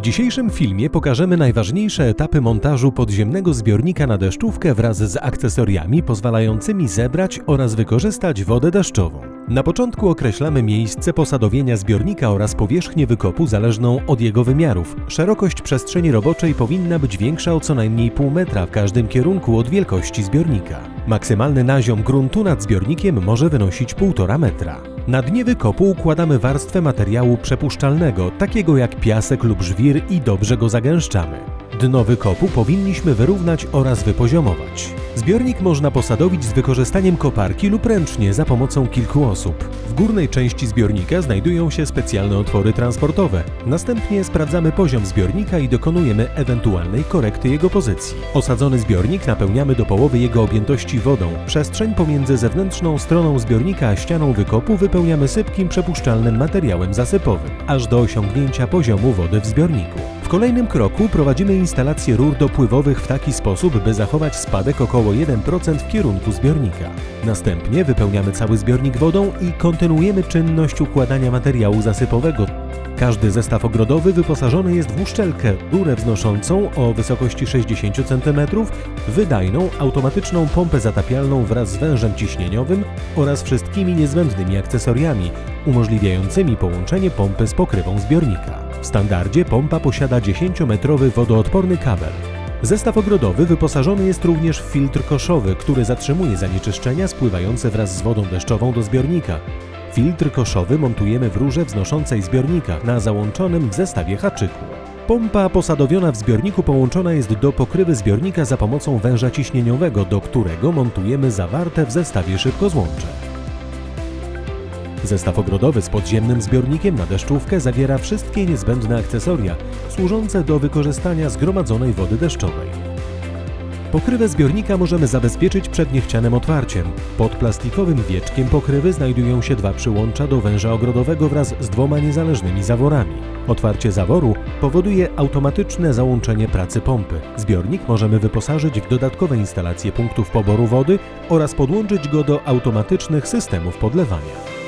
W dzisiejszym filmie pokażemy najważniejsze etapy montażu podziemnego zbiornika na deszczówkę wraz z akcesoriami pozwalającymi zebrać oraz wykorzystać wodę deszczową. Na początku określamy miejsce posadowienia zbiornika oraz powierzchnię wykopu zależną od jego wymiarów. Szerokość przestrzeni roboczej powinna być większa o co najmniej pół metra w każdym kierunku od wielkości zbiornika. Maksymalny naziom gruntu nad zbiornikiem może wynosić 1,5 metra. Na dnie wykopu układamy warstwę materiału przepuszczalnego, takiego jak piasek lub żwir i dobrze go zagęszczamy. Dno wykopu powinniśmy wyrównać oraz wypoziomować. Zbiornik można posadowić z wykorzystaniem koparki lub ręcznie za pomocą kilku osób. W górnej części zbiornika znajdują się specjalne otwory transportowe. Następnie sprawdzamy poziom zbiornika i dokonujemy ewentualnej korekty jego pozycji. Osadzony zbiornik napełniamy do połowy jego objętości wodą. Przestrzeń pomiędzy zewnętrzną stroną zbiornika a ścianą wykopu wypełniamy sypkim przepuszczalnym materiałem zasypowym, aż do osiągnięcia poziomu wody w zbiorniku. Kolejnym kroku prowadzimy instalację rur dopływowych w taki sposób, by zachować spadek około 1% w kierunku zbiornika. Następnie wypełniamy cały zbiornik wodą i kontynuujemy czynność układania materiału zasypowego. Każdy zestaw ogrodowy wyposażony jest w uszczelkę, rurę wznoszącą o wysokości 60 cm, wydajną, automatyczną pompę zatapialną wraz z wężem ciśnieniowym oraz wszystkimi niezbędnymi akcesoriami umożliwiającymi połączenie pompy z pokrywą zbiornika. W standardzie pompa posiada 10-metrowy wodoodporny kabel. Zestaw ogrodowy wyposażony jest również w filtr koszowy, który zatrzymuje zanieczyszczenia spływające wraz z wodą deszczową do zbiornika. Filtr koszowy montujemy w rurze wznoszącej zbiornika na załączonym w zestawie haczyku. Pompa posadowiona w zbiorniku połączona jest do pokrywy zbiornika za pomocą węża ciśnieniowego, do którego montujemy zawarte w zestawie szybkozłącze. Zestaw ogrodowy z podziemnym zbiornikiem na deszczówkę zawiera wszystkie niezbędne akcesoria służące do wykorzystania zgromadzonej wody deszczowej. Pokrywę zbiornika możemy zabezpieczyć przed niechcianym otwarciem. Pod plastikowym wieczkiem pokrywy znajdują się dwa przyłącza do węża ogrodowego wraz z dwoma niezależnymi zaworami. Otwarcie zaworu powoduje automatyczne załączenie pracy pompy. Zbiornik możemy wyposażyć w dodatkowe instalacje punktów poboru wody oraz podłączyć go do automatycznych systemów podlewania.